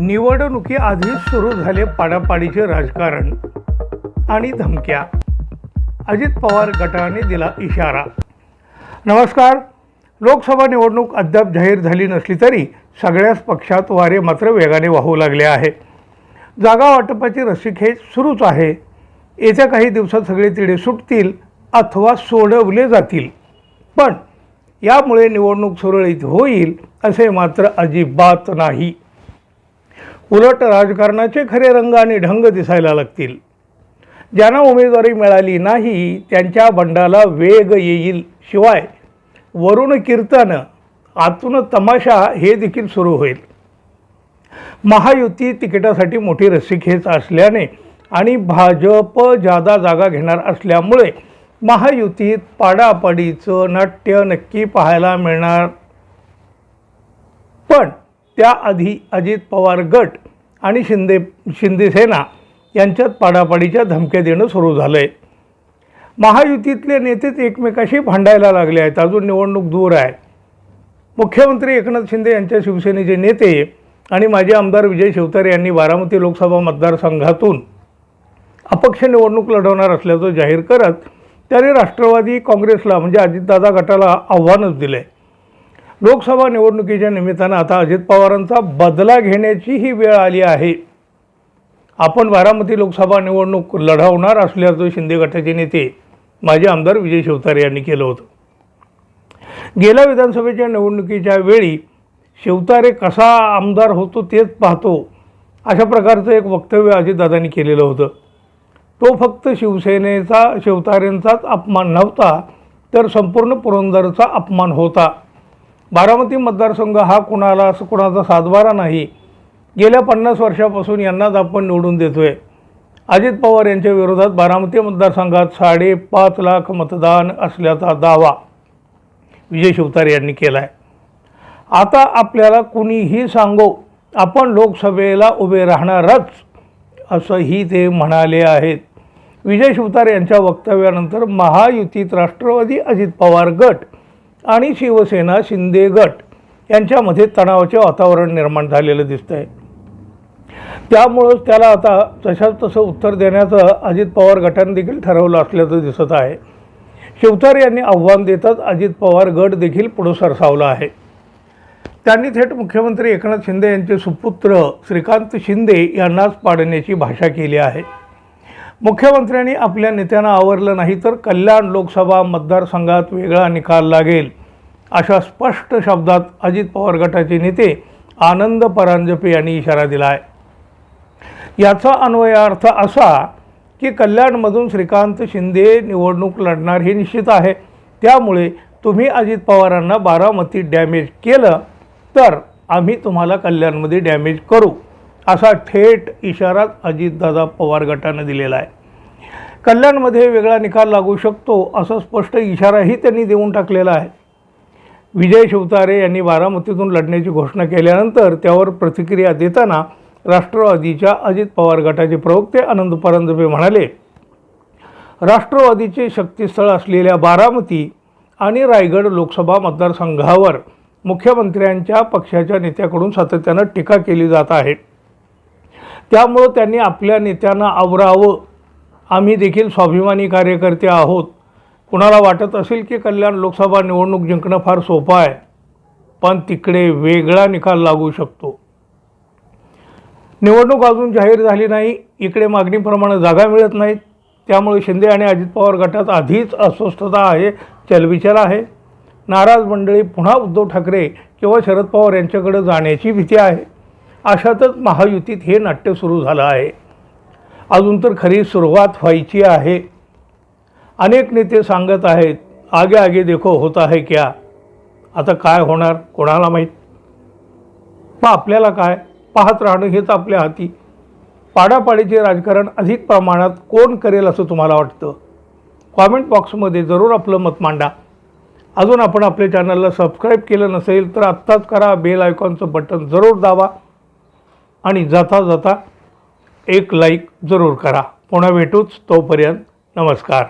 निवडणुकीआधीच सुरू झाले पाडापाडीचे राजकारण आणि धमक्या. अजित पवार गटाने दिला इशारा. नमस्कार. लोकसभा निवडणूक अद्याप जाहीर झाली नसली तरी सगळ्याच पक्षात वारे मात्र वेगाने वाहू लागले आहे. जागा वाटपाची रस्सीखेच सुरूच आहे. येत्या काही दिवसात सगळे तिढे सुटतील अथवा सोडवले जातील. पण यामुळे निवडणूक सुरळीत होईल असे मात्र अजिबात नाही. उलट राजकारणाचे खरे रंग आणि ढंग दिसायला लागतील. ज्यांना उमेदवारी मिळाली नाही त्यांच्या बंडाला वेग येईल शिवाय वरुण कीर्तन आतून तमाशा हे देखील सुरू होईल. महायुती तिकिटासाठी मोठी रस्सीखेच असल्याने आणि भाजप जादा जागा घेणार असल्यामुळे महायुतीत पाडापाडीचं नाट्य नक्की पाहायला मिळणार. पण त्याआधी अजित पवार गट आणि शिंदे शिंदेसेना यांच्यात पाडापाडीच्या धमक्या देणं सुरू झालं आहे महायुतीतले नेतेच एकमेकाशी भांडायला लागले आहेत. अजून निवडणूक दूर आहे. मुख्यमंत्री एकनाथ शिंदे यांच्या शिवसेनेचे नेते आणि माजी आमदार विजय शिवतारे यांनी बारामती लोकसभा मतदारसंघातून अपक्ष निवडणूक लढवणार असल्याचं जाहीर करत त्याने राष्ट्रवादी काँग्रेसला म्हणजे अजितदादा गटाला आव्हानच दिलं आहे लोकसभा निवडणुकीच्या निमित्तानं आता अजित पवारांचा बदला घेण्याची ही वेळ आली आहे. आपण बारामती लोकसभा निवडणूक लढवणार असल्याचं शिंदे गटाचे नेते माजी आमदार विजय शिवतारे यांनी केलं होतं. गेल्या विधानसभेच्या निवडणुकीच्या वेळी शिवतारे कसा आमदार होतो तेच पाहतो अशा प्रकारचं एक वक्तव्य अजितदादांनी केलेलं होतं. तो फक्त शिवसेनेचा शिवतारेंचाच अपमान नव्हता तर संपूर्ण पुरंदरचा अपमान होता. बारामती मतदारसंघ हा कुणाला कुणाचा सातबारा नाही. गेल्या पन्नास वर्षापासून यांनाच आपण निवडून देतोय. अजित पवार यांच्या विरोधात बारामती मतदारसंघात साडेपाच लाख मतदान असल्याचा दावा विजय शिवतारे यांनी केला आहे आता आपल्याला कुणीही सांगो आपण लोकसभेला उभे राहणारच असंही ते म्हणाले आहेत. विजय शिवतारे यांच्या वक्तव्यानंतर महायुतीत राष्ट्रवादी अजित पवार गट आणि शिवसेना शिंदे गट यांच्यामध्ये तणावाचे वातावरण निर्माण झालेलं दिसतं आहे त्यामुळंच त्याला आता तशाच तसं उत्तर देण्याचं अजित पवार गटाने देखील ठरवलं असल्याचं दिसत आहे. शिवतार यांनी आव्हान देताच अजित पवार गट देखील पुढं सरसावला आहे. त्यांनी थेट मुख्यमंत्री एकनाथ शिंदे यांचे सुपुत्र श्रीकांत शिंदे यांनाच पाडण्याची भाषा केली आहे. मुख्यमंत्र्यांनी आपल्या नेत्यांना आवरलं नाही तर कल्याण लोकसभा मतदारसंघात वेगळा निकाल लागेल अशा स्पष्ट शब्दात अजित पवार गटाचे नेते आनंद परांजपे यांनी इशारा दिला आहे याचा अन्वयार्थ असा की कल्याणमधून श्रीकांत शिंदे निवडणूक लढणार हे निश्चित आहे. त्यामुळे तुम्ही अजित पवारांना बारामतीत डॅमेज केलं तर आम्ही तुम्हाला कल्याणमध्ये डॅमेज करू. असा थेट इशाराच अजितदादा पवार गटानं दिलेला आहे. कल्याणमध्ये वेगळा निकाल लागू शकतो असा स्पष्ट इशाराही त्यांनी देऊन टाकलेला आहे. विजय शिवतारे यांनी बारामतीतून लढण्याची घोषणा केल्यानंतर त्यावर प्रतिक्रिया देताना राष्ट्रवादीच्या अजित पवार गटाचे प्रवक्ते आनंद परांजपे म्हणाले राष्ट्रवादीचे शक्तीस्थळ असलेल्या बारामती आणि रायगड लोकसभा मतदारसंघावर मुख्यमंत्र्यांच्या पक्षाच्या नेत्याकडून सातत्यानं टीका केली जात आहे. त्यामुळं त्यांनी आपल्या नेत्यांना आवरावं. आम्ही देखील स्वाभिमानी कार्यकर्ते आहोत. कुणाला वाटत असेल की कल्याण लोकसभा निवडणूक जिंकणं फार सोपं आहे पण तिकडे वेगळा निकाल लागू शकतो. निवडणूक अजून जाहीर झाली नाही इकडे मागणीप्रमाणे जागा मिळत नाहीत. त्यामुळे शिंदे आणि अजित पवार गटात आधीच अस्वस्थता आहे चलबिचल आहे. नाराज मंडळी पुन्हा उद्धव ठाकरे किंवा शरद पवार यांच्याकडे जाण्याची भीती आहे. अशातच महायुतीत हे नाट्य सुरू झालं आहे. अजून तर खरी सुरुवात व्हायची आहे. अनेक नेते सांगत आहेत आगे आगे देखो होत आहे क्या. आता काय होणार कोणाला माहीत? मग आपल्याला काय? पाहत राहणं हेच आपल्या हाती. पाडापाडीचे राजकारण अधिक प्रमाणात कोण करेल असं तुम्हाला वाटतं? कॉमेंट बॉक्समध्ये जरूर आपलं मत मांडा. अजून आपण आपल्या चॅनलला सबस्क्राईब केलं नसेल तर आत्ताच करा बेल आयकॉनचं बटन जरूर दाबा. आणि जाता जाता एक लाईक जरूर करा. पुन्हा भेटूच तोपर्यंत नमस्कार.